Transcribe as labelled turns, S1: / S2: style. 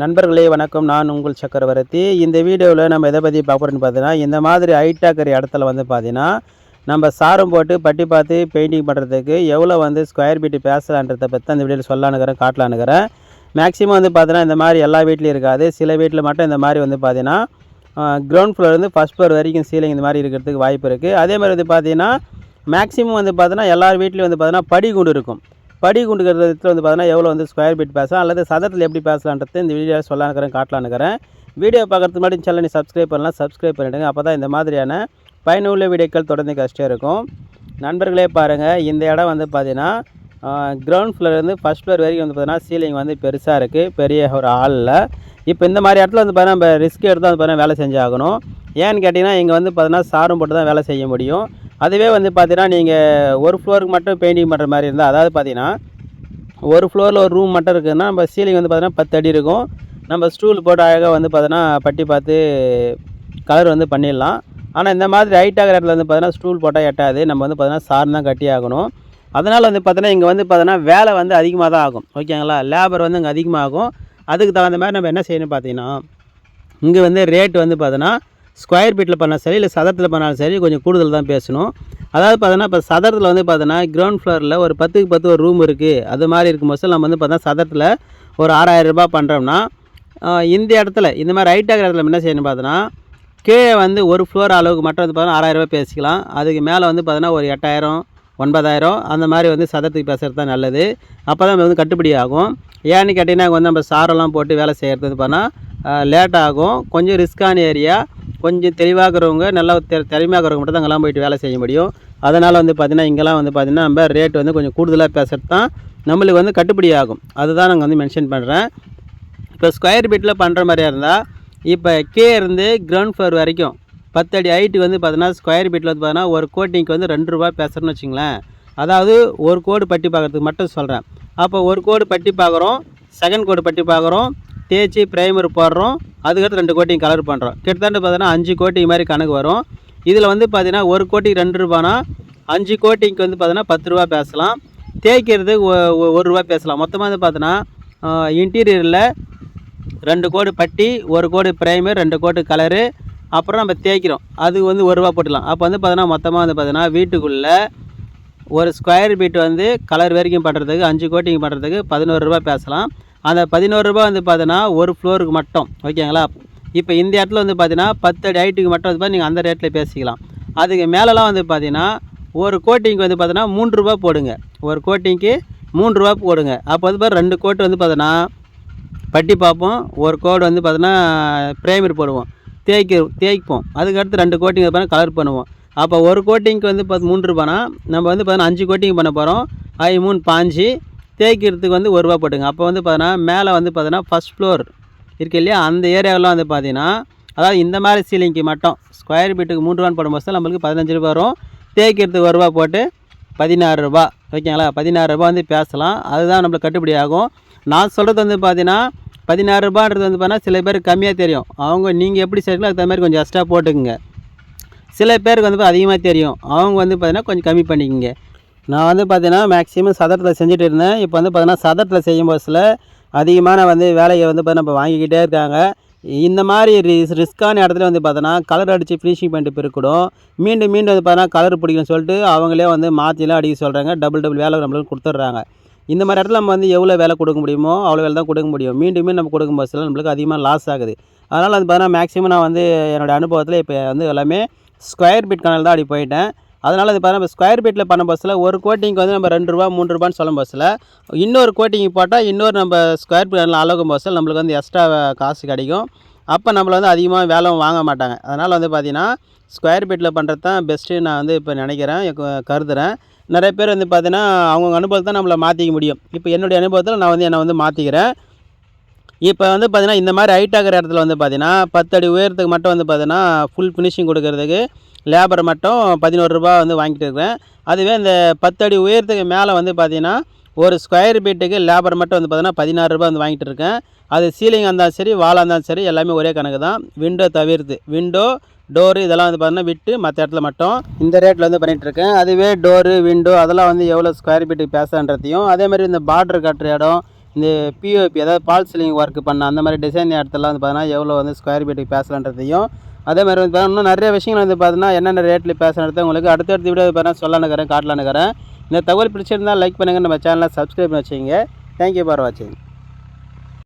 S1: நண்பர்களே வணக்கம். நான் உங்கள் சக்கரவர்த்தி. இந்த வீடியோவில் நம்ம எதை பற்றி பார்க்குறோன்னு பார்த்தீங்கன்னா இந்த மாதிரி ஐட்டாக்கரி இடத்துல வந்து பார்த்தீங்கன்னா நம்ம சாரம் போட்டு பட்டி பார்த்து பெயிண்டிங் பண்ணுறதுக்கு எவ்வளோ வந்து ஸ்கொயர் ஃபீட்டு பேசலான்றதை பற்றி அந்த வீடியோவில் சொல்லலானுக்கிறேன் காட்டலானுக்கிறேன் மேக்ஸிமம் வந்து பார்த்தீங்கன்னா இந்த மாதிரி எல்லா வீட்லேயும் இருக்காது. சில வீட்டில் மட்டும் இந்த மாதிரி வந்து பார்த்தீங்கன்னா கிரவுண்ட் ஃப்ளோர்லேருந்து ஃபஸ்ட் ஃப்ளோர் வரைக்கும் சீலிங் இந்த மாதிரி இருக்கிறதுக்கு வாய்ப்பு இருக்குது அதே மாதிரி வந்து பார்த்தீங்கன்னா மேக்ஸிமம் வந்து பார்த்தீங்கன்னா எல்லார் வீட்லேயும் வந்து பார்த்தீங்கன்னா படி குண்டு இருக்கும். படி குண்டுக்கிறதுல வந்து பார்த்தீங்கன்னா எவ்வளோ வந்து ஸ்கொயர் ஃபீட் பேசலாம் அல்லது சதத்தில் எப்படி பேசலான்றது இந்த வீடியோ சொல்லலானுக்கிறேன் காட்டலான்னுக்கிறேன் வீடியோ பார்க்குறதுக்கு முன்னாடி சேனல் நீ சப்ஸ்கிரைப் பண்ணலாம் சப்ஸ்கிரைப் பண்ணிவிடுங்க அப்போ தான் இந்த மாதிரியான பயனுள்ள வீடியோக்கள் தொடர்ந்து கஷ்டம் இருக்கும். நண்பர்களே பாருங்கள் இந்த இடம் வந்து பார்த்தீங்கன்னா கிரவுண்ட் ஃப்ளோர்லேருந்து ஃபஸ்ட் ஃப்ளோர் வரைக்கும் வந்து பார்த்தீங்கன்னா சீலிங் வந்து பெருசாக இருக்குது பெரிய ஒரு ஹாலில் இப்போ இந்த மாதிரி இடத்துல வந்து பார்த்தீங்கன்னா நம்ம ரிஸ்க் எடுத்து வந்து பார்த்தீங்கன்னா வேலை செஞ்சாகணும். ஏன்னு கேட்டிங்கன்னா இங்கே வந்து பார்த்தீங்கன்னா சாரும் போட்டு தான் வேலை செய்ய முடியும். அதுவே வந்து பார்த்தீங்கன்னா நீங்கள் ஒரு ஃப்ளோருக்கு மட்டும் பெயிண்டிங் பண்ணுற மாதிரி இருந்தால் அதாவது பார்த்தீங்கன்னா ஒரு ஃப்ளோரில் ஒரு ரூம் மட்டும் இருக்குதுன்னா நம்ம சீலிங் வந்து பார்த்தீங்கன்னா பத்து அடி இருக்கும். நம்ம ஸ்டூல் போட்டு அழகாக வந்து பார்த்தீங்கன்னா பட்டி பார்த்து கலர் வந்து பண்ணிடலாம். ஆனால் இந்த மாதிரி ஹைட் ஆகிற இடத்துல வந்து பார்த்தீங்கன்னா ஸ்டூல் போட்டால் எட்டாது. நம்ம வந்து பார்த்தீங்கன்னா சார் தான் கட்டி ஆகணும். அதனால் வந்து பார்த்தீங்கன்னா இங்கே வந்து பார்த்தீங்கன்னா வேலை வந்து அதிகமாக தான் ஆகும். ஓகேங்களா? லேபர் வந்து இங்கே அதிகமாகும். அதுக்கு தகுந்த மாதிரி நம்ம என்ன செய்யணும் பார்த்தீங்கன்னா இங்கே வந்து ரேட் வந்து பார்த்தீங்கன்னா ஸ்கொயர் ஃபீட்டில் பண்ணாலும் சரி இல்லை சதரத்தில் பண்ணாலும் சரி கொஞ்சம் கூடுதல் தான் பேசணும். அதாவது பார்த்தோன்னா இப்போ சதுரத்தில் வந்து பார்த்தோன்னா கிரவுண்ட் ஃப்ளோரில் ஒரு பத்துக்கு பத்து ஒரு ரூம் இருக்குது அது மாதிரி இருக்கும்போது நம்ம வந்து பார்த்தோன்னா சதுரத்தில் ஒரு ஆறாயிரம் ரூபாய் பண்ணுறோம்னா இந்த இடத்துல இந்த மாதிரி ஹைட்டாக ஆகிற இடத்துல என்ன செய்யணும் பார்த்தோன்னா கீழே வந்து ஒரு ஃப்ளோர் அளவுக்கு மட்டும் வந்து பார்த்தோன்னா ஆறாயிரம் ரூபாய் பேசிக்கலாம். அதுக்கு மேலே வந்து பார்த்தோன்னா ஒரு எட்டாயிரம் ஒன்பதாயிரம் அந்த மாதிரி வந்து சதத்துக்கு பேசுகிறது தான் நல்லது. அப்போ தான் வந்து கட்டுப்படி ஆகும். ஏன்னு கேட்டிங்கன்னா வந்து நம்ம சாரெல்லாம் போட்டு வேலை செய்கிறது வந்து பார்த்தா லேட் ஆகும். கொஞ்சம் ரிஸ்க்கான ஏரியா கொஞ்சம் தெளிவாகிறவங்க நல்லா தெ திறமையாகிறவங்க மட்டும் தான் அங்கெல்லாம் போயிட்டு வேலை செய்ய முடியும். அதனால் வந்து பார்த்திங்கன்னா இங்கெல்லாம் வந்து பார்த்திங்கன்னா நம்ம ரேட் வந்து கொஞ்சம் கூடுதலாக பேசுகிறது தான் நம்மளுக்கு வந்து கட்டுப்படி ஆகும். அதுதான் நாங்கள் வந்து மென்ஷன் பண்ணுறேன் இப்போ ஸ்கொயர் ஃபீட்டில் பண்ணுற மாதிரியா இருந்தால் இப்போ கே இருந்து கிரவுண்ட் ஃப்ளோர் வரைக்கும் பத்து அடி ஹைட்டுக்கு வந்து பார்த்தீங்கன்னா ஸ்கொயர் ஃபீட்டில் வந்து பார்த்தீங்கன்னா ஒரு கோட்டிங்க்கு வந்து ரெண்டு ரூபா பேசுகிறேன்னு வச்சுங்களேன். அதாவது ஒரு கோடு பட்டி பார்க்குறதுக்கு மட்டும் சொல்கிறேன் அப்போ ஒரு கோடு பட்டி பார்க்குறோம் செகண்ட் கோடு பட்டி பார்க்குறோம் தேய்ச்சி ப்ரைமர் போடுறோம். அதுக்கடுத்து ரெண்டு கோட்டிங் கலர் பண்ணுறோம் கிட்டத்தட்ட பார்த்தீங்கன்னா அஞ்சு கோட்டிங் மாதிரி கணக்கு வரும். இதில் வந்து பார்த்தீங்கன்னா ஒரு கோட்டிக்கு ரெண்டு ரூபானா அஞ்சு கோட்டிங்க்கு வந்து பார்த்தீங்கன்னா பத்து ரூபா பேசலாம். தேய்க்கிறது ஒ- ஒரு ரூபா பேசலாம். மொத்தமாக வந்து பார்த்தீங்கன்னா இன்டீரியரில் ரெண்டு கோடு பட்டி ஒரு கோடு ப்ரைமர் ரெண்டு கோடு கலரு அப்புறம் நம்ம தேய்க்கிறோம். அது வந்து ஒரு ரூபா போட்டுக்கலாம். அப்போ வந்து பார்த்தீங்கன்னா மொத்தமாக வந்து பார்த்தீங்கன்னா வீட்டுக்குள்ளே ஒரு ஸ்கொயர் ஃபீட் வந்து கலர் வரைக்கும் பண்ணுறதுக்கு அஞ்சு கோட்டிங் பண்ணுறதுக்கு பதினோரு ரூபா பேசலாம். அந்த பதினோரு ரூபா வந்து பார்த்தீங்கன்னா ஒரு ஃப்ளோருக்கு மட்டும் ஓகேங்களா? இப்போ இந்த இடத்துல வந்து பார்த்தீங்கன்னா பத்து அடி ஹைட்டுக்கு மட்டும் வந்து நீங்கள் அந்த ரேட்டில் பேசிக்கலாம். அதுக்கு மேலெலாம் வந்து பார்த்தீங்கன்னா ஒரு கோட்டிங்க்கு வந்து பார்த்தீங்கன்னா மூன்று ரூபா போடுங்க. ஒரு கோட்டிங்க்கு மூன்று ரூபா போடுங்க. அப்போ வந்து பாரு ரெண்டு கோட்டு வந்து பார்த்தீங்கன்னா பட்டி பார்ப்போம். ஒரு கோடு வந்து பார்த்தீங்கன்னா ப்ரைமர் போடுவோம். தேய்க்க தேய்ப்போம். அதுக்கடுத்து ரெண்டு கோட்டிங் பார்த்தீங்கன்னா கலர் பண்ணுவோம். அப்போ ஒரு கோட்டிங்க்கு வந்து பார்த்து மூன்று ரூபானா நம்ம வந்து பார்த்தீங்கன்னா அஞ்சு கோட்டிங் பண்ண போகிறோம் ஐ மூணு பாஞ்சு தேய்க்கிறதுக்கு வந்து ஒரு ரூபா போட்டுங்க. அப்போ வந்து பார்த்தோன்னா மேலே வந்து பார்த்தீங்கன்னா ஃபஸ்ட் ஃப்ளோர் இருக்கு இல்லையா? அந்த ஏரியாவெலாம் வந்து பார்த்தீங்கன்னா அதாவது இந்த மாதிரி சீலிங்க்கு மட்டும் ஸ்கொயர் ஃபீட்டுக்கு மூன்று ரூபான்னு போடும்போது நம்மளுக்கு பதினஞ்சு ரூபா வரும். தேய்க்கிறதுக்கு ஒரு ரூபா போட்டு பதினாறு ரூபா ஓகேங்களா? பதினாறு ரூபா வந்து பேசலாம். அதுதான் நம்மளுக்கு கட்டுப்படி ஆகும். நான் சொல்கிறது வந்து பார்த்தீங்கன்னா பதினாறு ரூபான்றது வந்து பார்த்தீங்கன்னா சில பேருக்கு கம்மியாக தெரியும். அவங்க நீங்கள் எப்படி செய்யறீங்களோ அதுக்கு மாதிரி கொஞ்சம் எக்ஸ்ட்ரா போட்டுக்குங்க. சில பேருக்கு வந்து அதிகமாக தெரியும். அவங்க வந்து பார்த்தீங்கன்னா கொஞ்சம் கம்மி பண்ணிக்கோங்க. நான் வந்து பார்த்தீங்கன்னா மேக்ஸிமம் சதரத்தில் செஞ்சுட்டு இருந்தேன். இப்போ வந்து பார்த்தீங்கன்னா சதரத்தில் செய்யும் பஸ்ஸில் அதிகமான வந்து வேலையை வந்து பார்த்தீங்கன்னா இப்போ வாங்கிக்கிட்டே இருக்காங்க. இந்த மாதிரி ரிஸ் ரிஸ்க்கான இடத்துல வந்து பார்த்தோன்னா கலர் அடித்து ஃபினிஷிங் பண்ணிட்டு பிறக்கூடும் மீண்டும் மீண்டும் வந்து பார்த்தோன்னா கலர் பிடிக்கும்னு சொல்லிட்டு அவங்களே வந்து மாற்றிலாம் அடிக்க சொல்கிறாங்க டபுள் டபுள் வேலை நம்மளுக்கு கொடுத்துட்றாங்க. இந்த மாதிரி இடத்துல நம்ம வந்து எவ்வளோ வேலை கொடுக்க முடியுமோ அவ்வளோ வேலை தான் கொடுக்க முடியும். மீண்டும் மீண்டும் நம்ம கொடுக்கும் பஸ்ஸில் நம்மளுக்கு அதிகமாக லாஸ் ஆகுது. அதனால் வந்து பார்த்தீங்கன்னா மேக்ஸிமம் நான் வந்து என்னோடய அனுபவத்தில் இப்போ வந்து எல்லாமே ஸ்கொயர் ஃபீட் கனல் தான் அப்படி போயிட்டேன். அதனால் அது பார்த்தா ஸ்கொயர் ஃபீட்டில் பண்ண பஸ்ஸில் ஒரு கோட்டிங்க்கு வந்து நம்ம ரெண்டு ரூபா மூணு ரூபான்னு சொல்லும் பஸ்ஸில் இன்னொரு கோட்டிங் போட்டால் இன்னொரு நம்ம ஸ்கொயர் ஃபீட் அளவுக்கும் பஸ்ஸில் நம்மளுக்கு வந்து எக்ஸ்ட்ரா காசு கிடைக்கும். அப்போ நம்மளை வந்து அதிகமாக வேலை வாங்க மாட்டாங்க. அதனால் வந்து பார்த்தீங்கன்னா ஸ்கொயர் ஃபீட்டில் பண்ணுறது தான் பெஸ்ட்டு நான் வந்து இப்போ நினைக்கிறேன் கருதுகிறேன் நிறைய பேர் வந்து பார்த்தீங்கன்னா அவங்கவுங்க அனுபவத்தை தான் நம்மளை மாற்றிக்க முடியும். இப்போ என்னுடைய அனுபவத்தில் நான் வந்து என்னை வந்து மாற்றிக்கிறேன் இப்போ வந்து பார்த்திங்கன்னா இந்த மாதிரி ஹைட் ஆகிற இடத்துல வந்து பார்த்தீங்கன்னா பத்து அடி உயரத்துக்கு மட்டும் வந்து பார்த்திங்கன்னா ஃபுல் ஃபினிஷிங் கொடுக்கறதுக்கு லேபர் மட்டும் பதினோரு ரூபா வந்து வாங்கிட்டு இருக்கிறேன். அதுவே இந்த பத்து அடி உயரத்துக்கு மேலே வந்து பார்த்திங்கன்னா ஒரு ஸ்கொயர் ஃபீட்டுக்கு லேபர் மட்டும் வந்து பார்த்தீங்கன்னா பதினாறு ரூபா வந்து வாங்கிட்டு இருக்கேன். அது சீலிங்காக இருந்தாலும் சரி வாழாக இருந்தாலும் சரி எல்லாமே ஒரே கணக்கு தான். விண்டோ தவிர்த்து விண்டோ டோரு இதெல்லாம் வந்து பார்த்தீங்கன்னா விட்டு மற்ற இடத்துல மட்டும் இந்த ரேட்டில் வந்து பண்ணிகிட்டு இருக்கேன். அதுவே டோரு விண்டோ அதெல்லாம் வந்து எவ்வளோ ஸ்கொயர் ஃபீட்டுக்கு பேசுகிறதையும் அதே மாதிரி இந்த பார்டர் கட்டுற இடம் இந்த பிஓபி அதாவது பால் சீலிங் ஒர்க் பண்ண அந்த மாதிரி டிசைன் இடத்துலாம் வந்து பார்த்தீங்கன்னா எவ்வளோ வந்து ஸ்கொயர் ஃபீட்டுக்கு பேசலான்றதையும் அதே மாதிரி வந்து இன்னும் நிறைய விஷயங்கள் வந்து பார்த்தீங்கன்னா என்னென்ன ரேட்டில் பேசுகிறது உங்களுக்கு அடுத்தடுத்த வீடியோ பார்த்தா சொல்லணுக்கிறேன் காட்டலானுக்கிறேன் இந்த தகவல் பிடிச்சிருந்தால் லைக் பண்ணுங்கள் நம்ம சேனலை சப்ஸ்கிரைப் பண்ணி வச்சுங்க தேங்க்யூ ஃபார் வாட்சிங்